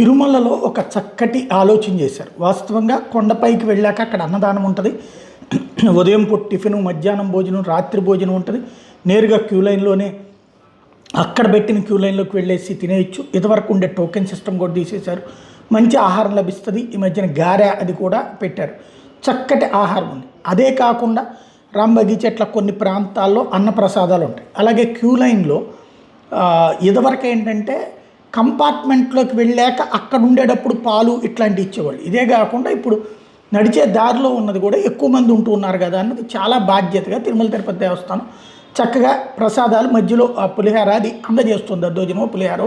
తిరుమలలో ఒక చక్కటి ఆలోచన చేశారు. వాస్తవంగా కొండపైకి వెళ్ళాక అక్కడ అన్నదానం ఉంటుంది. ఉదయం పూట టిఫిన్ మధ్యాహ్నం భోజనం రాత్రి భోజనం ఉంటుంది. నేరుగా క్యూ లైన్లోనే అక్కడ పెట్టిన క్యూ లైన్లోకి వెళ్ళేసి తినేయచ్చు. ఇదివరకు ఉండే టోకెన్ సిస్టమ్ కూడా తీసేశారు. మంచి ఆహారం లభిస్తుంది. ఈ మధ్యన గారె అది కూడా పెట్టారు. చక్కటి ఆహారం ఉంది. అదే కాకుండా రాంబగి చెట్ల కొన్ని ప్రాంతాల్లో అన్నప్రసాదాలు ఉంటాయి. అలాగే క్యూ లైన్లో ఇదివరకు ఏంటంటే కంపార్ట్మెంట్లోకి వెళ్ళాక అక్కడ ఉండేటప్పుడు పాలు ఇట్లాంటివి ఇచ్చేవాళ్ళు. ఇదే కాకుండా ఇప్పుడు నడిచే దారిలో ఉన్నది కూడా ఎక్కువ మంది ఉంటూ ఉన్నారు కదా అన్నది చాలా బాధ్యతగా తిరుమల తిరుపతి దేవస్థానం చక్కగా ప్రసాదాలు మధ్యలో ఆ పులిహార అది అందజేస్తుంది. దద్దోజనమో పులిహారో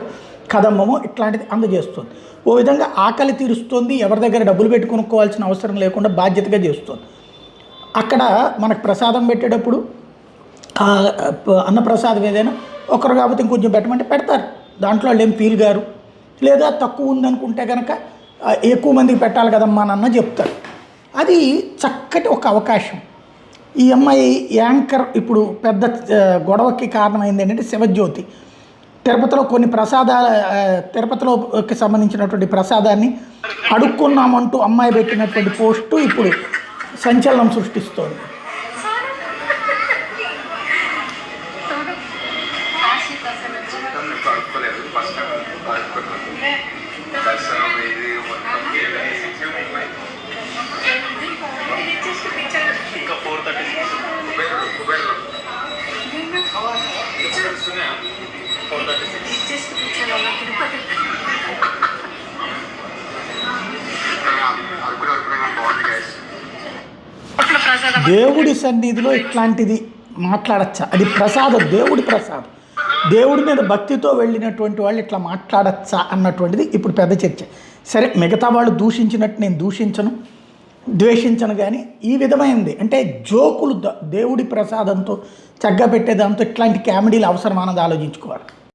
కదంబమో ఇట్లాంటిది అందజేస్తుంది. ఓ విధంగా ఆకలి తీరుస్తుంది. ఎవరి దగ్గర డబ్బులు పెట్టి కొనుక్కోవాల్సిన అవసరం లేకుండా బాధ్యతగా చేస్తుంది. అక్కడ మనకు ప్రసాదం పెట్టేటప్పుడు అన్నప్రసాదం ఏదైనా ఒకరు కాకపోతే ఇంకొంచెం పెట్టమంటే పెడతారు. దాంట్లో వాళ్ళు ఏం ఫీల్ గారు లేదా తక్కువ ఉందనుకుంటే కనుక ఎక్కువ మందికి పెట్టాలి కదమ్మా నాన్న చెప్తారు. అది చక్కటి ఒక అవకాశం. ఈ అమ్మాయి యాంకర్ ఇప్పుడు పెద్ద గొడవకి కారణమైంది ఏంటంటే శివజ్యోతి. తిరుపతిలో కొన్ని ప్రసాదాల తిరుపతిలోకి సంబంధించినటువంటి ప్రసాదాన్ని అడుక్కున్నామంటూ అమ్మాయి పెట్టినటువంటి పోస్టు ఇప్పుడు సంచలనం సృష్టిస్తోంది. ఇంకా four thirty four thirty six దేవుడి సన్నిధిలో ఇట్లాంటిది మాట్లాడచ్చా? అది ప్రసాదం దేవుడి ప్రసాదం. దేవుడి మీద భక్తితో వెళ్ళినటువంటి వాళ్ళు ఇట్లా మాట్లాడచ్చా అన్నటువంటిది ఇప్పుడు పెద్ద చర్చ. సరే మిగతా వాళ్ళు దూషించినట్టు నేను దూషించను ద్వేషించను కానీ ఈ విధమైనది అంటే జోకులు ద- దేవుడి ప్రసాదంతో చక్కగా పెట్టేదాంతో ఇట్లాంటి కామెడీలు అవసరమానది ఆలోచించుకోవాలి.